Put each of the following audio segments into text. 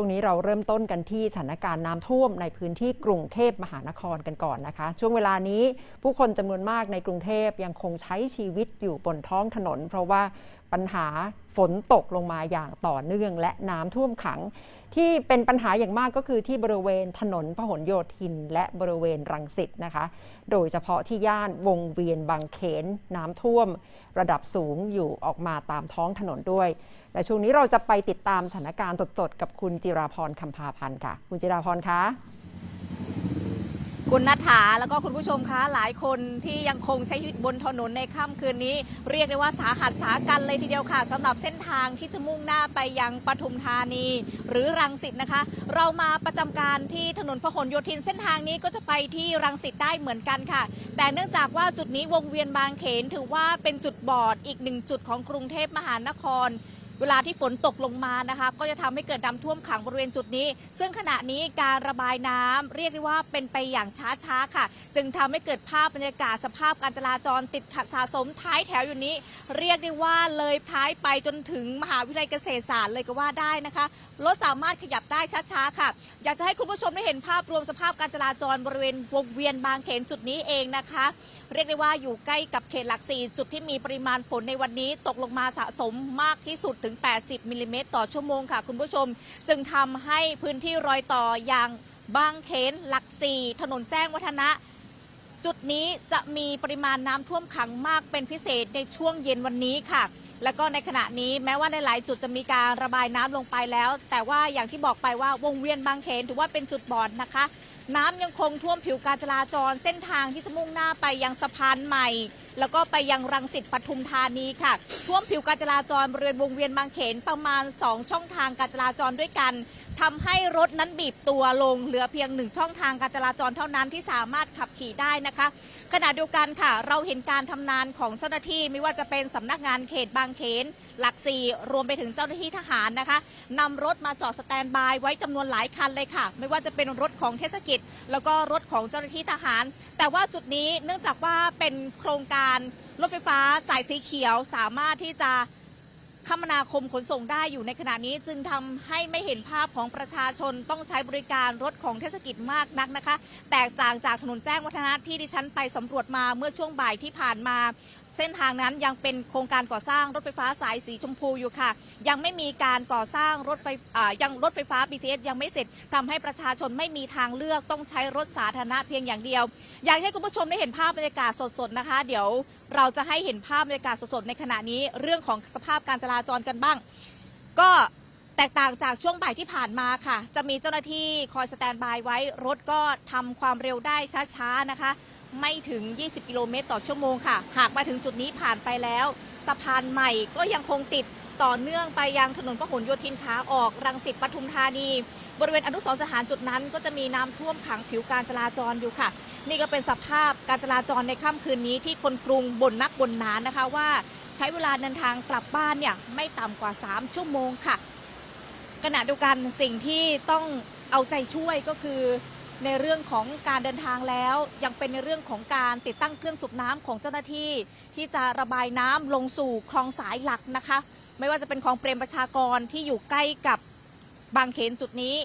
ช่วงนี้เราเริ่มต้นกันที่สถานการณ์น้ำท่วมในพื้นที่กรุงเทพมหานครกันก่อนนะคะ ช่วงเวลานี้ผู้คนจำนวนมากในกรุงเทพยังคงใช้ชีวิตอยู่บนท้องถนน เพราะว่า ปัญหาฝนตกลงมาอย่างต่อเนื่อง และน้ำท่วมขัง ที่เป็นปัญหาอย่างมากก็คือที่บริเวณถนนพหลโยธิน และบริเวณรังสิตนะคะ โดยเฉพาะที่ย่านวงเวียนบางเขนน้ำท่วม ระดับสูงอยู่ออกมาตามท้องถนนด้วย และช่วงนี้เราจะไปติดตามสถานการณ์สดๆกับคุณจิราพรคำพาพันธ์ค่ะ คุณจิราพรคะ คุณนัฐาแล้วก็คุณผู้ชมคะหลายคนที่ยังคงใช้ชีวิตบนถนนในค่ำคืนนี้ เรียกได้ว่าสาหัสสากันเลยทีเดียวค่ะสำหรับเส้นทางที่จะมุ่งหน้าไปยังปทุมธานี หรือรังสิตนะคะ เรามาประจำการที่ถนนพหลโยธินเส้นทางนี้ก็จะไปที่รังสิตได้เหมือนกันค่ะ แต่เนื่องจากว่าจุดนี้วงเวียนบางเขนถือว่าเป็นจุดบอดอีกหนึ่งจุดของกรุงเทพมหานคร เวลาที่ฝนตกลงมานะคะ ก็จะทำให้เกิดน้ำท่วมขังบริเวณจุดนี้ ซึ่งขณะนี้การระบายน้ำเรียกได้ว่าเป็นไปอย่างช้าๆค่ะ จึงทำให้เกิดภาพบรรยากาศสภาพการจราจรติดขัดสะสมท้ายแถวอยู่นี้ เรียกได้ว่าเลยท้ายไปจนถึงมหาวิทยาลัยเกษตรศาสตร์เลยก็ว่าได้นะคะรถสามารถขยับได้ช้าๆค่ะ อยากจะให้คุณผู้ชมได้เห็นภาพรวมสภาพการจราจรบริเวณวงเวียนบางเขนจุดนี้เองนะคะ เรียกได้ว่าอยู่ใกล้กับเขตหลักสี่จุดที่มีปริมาณฝนในวันนี้ตกลงมาสะสมมากที่สุดถึงึง 80มิลลิเมตรต่อชั่วโมงค่ะคุณผู้ชม จึงทำให้พื้นที่รอยต่ออย่างบางเขนหลักสี่ถนนแจ้งวัฒนะ จุดนี้จะมีปริมาณน้ำท่วมขังมากเป็นพิเศษในช่วงเย็นวันนี้ค่ะ แล้วก็ในขณะนี้แม้ว่าในหลายจุดจะมีการระบายน้ำลงไปแล้ว แต่ว่าอย่างที่บอกไปว่าวงเวียนบางเขนถือว่าเป็นจุดบอดนะคะ น้ำยังคงท่วมผิวการจราจรเส้นทางที่จะมุ่งหน้าไปยังสะพานใหม่ แล้วก็ไปยังรังสิตปทุมธานีค่ะ ท่วมผิวการจราจรบริเวณวงเวียนบางเขนประมาณ 2 ช่องทางการจราจรด้วยกันทำให้รถนั้นบีบตัวลงเหลือเพียงหนึ่งช่องทางการจราจรเท่านั้นที่สามารถขับขี่ได้นะคะ ขณะเดียวกันค่ะ เราเห็นการทำงานของเจ้าหน้าที่ไม่ว่าจะเป็นสำนักงานเขตบางเขนหลักสี่รวมไปถึงเจ้าหน้าที่ทหารนะคะนำรถมาจอดสแตนบายไว้จำนวนหลายคันเลยค่ะ ไม่ว่าจะเป็นรถของเทศกิจ แล้วก็รถของเจ้าหน้าที่ทหาร แต่ว่าจุดนี้เนื่องจากว่าเป็นโครงการรถไฟฟ้าสายสีเขียวสามารถที่จะคมนาคมขนส่งได้อยู่ในขณะนี้จึงทำให้ไม่เห็นภาพของประชาชนต้องใช้บริการรถของเทศกิจมากนักนะคะ แตกต่างจากถนนแจ้งวัฒนะที่ดิฉันไปสำรวจมาเมื่อช่วงบ่ายที่ผ่านมา เส้นทางนั้นยังเป็นโครงการก่อสร้างรถไฟฟ้าสายสีชมพูอยู่ค่ะ ยังไม่มีการก่อสร้างรถไฟยังรถไฟฟ้า BTS ยังไม่เสร็จทำให้ประชาชนไม่มีทางเลือกต้องใช้รถสาธารณะเพียงอย่างเดียว อยากให้คุณผู้ชมได้เห็นภาพบรรยากาศสดๆนะคะ เดี๋ยวเราจะให้เห็นภาพบรรยากาศสดๆในขณะนี้เรื่องของสภาพการจราจรกันบ้าง ก็แตกต่างจากช่วงบ่ายที่ผ่านมาค่ะ จะมีเจ้าหน้าที่คอยสแตนบายไว้ รถก็ทำความเร็วได้ช้าๆนะคะ ไม่ถึง 20 กิโลเมตรต่อชั่วโมงค่ะ หากมาถึงจุดนี้ผ่านไปแล้ว สะพานใหม่ก็ยังคงติดต่อเนื่องไปยังถนนพหลโยธินขาออกรังสิตปทุมธานี บริเวณอนุสรสถานจุดนั้น ก็จะมีน้ำท่วมขังผิวการจราจรอยู่ค่ะ นี่ก็เป็นสภาพการจราจรในค่ำคืนนี้ที่คนกรุงบ่นนักบ่นหนานนะคะว่า ใช้เวลาเดินทางกลับบ้านเนี่ยไม่ต่ำกว่า 3 ชั่วโมงค่ะขณะเดียวกันสิ่งที่ต้องเอาใจช่วยก็คือ ในเรื่องของการเดินทางแล้ว ยังเป็นในเรื่องของการติดตั้งเครื่องสูบน้ำของเจ้าหน้าที่ ที่จะระบายน้ำลงสู่คลองสายหลักนะคะ ไม่ว่าจะเป็นคลองเปรมประชากรที่อยู่ใกล้กับบางเขนจุดนี้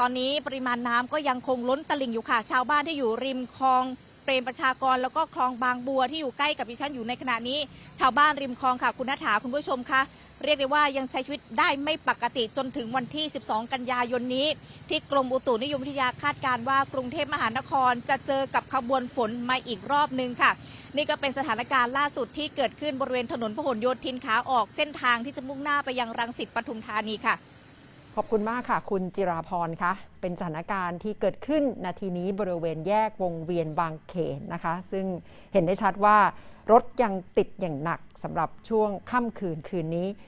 ตอนนี้ปริมาณน้ำก็ยังคงล้นตลิ่งอยู่ค่ะ ชาวบ้านที่อยู่ริมคลอง รมประชากรแล้วก็คลองบางบัวที่อยู่ใกล้กับดิฉันอยู่ในขณะนี้ ชาวบ้านริมคลองค่ะ คุณนัฐาคุณผู้ชมคะเรียกได้ว่ายังใช้ชีวิตได้ไม่ปกติจนถึงวันที่ 12 กันยายนนี้ ที่กรมอุตุนิยมวิทยาคาดการว่ากรุงเทพมหานครจะเจอกับขบวนฝนมาอีกรอบหนึ่งค่ะ นี่ก็เป็นสถานการณ์ล่าสุดที่เกิดขึ้นบริเวณถนนพหลโยธินขาออกเส้นทางที่จะมุ่งหน้าไปยังรังสิตปทุมธานีค่ะ ขอบคุณมากค่ะ คุณจิราพรคะเป็นสถานการณ์ที่เกิดขึ้นนาทีนี้บริเวณแยกวงเวียนบางเขนนะคะ ซึ่งเห็นได้ชัดว่ารถยังติดอย่างหนักสำหรับช่วงค่ำคืนคืนนี้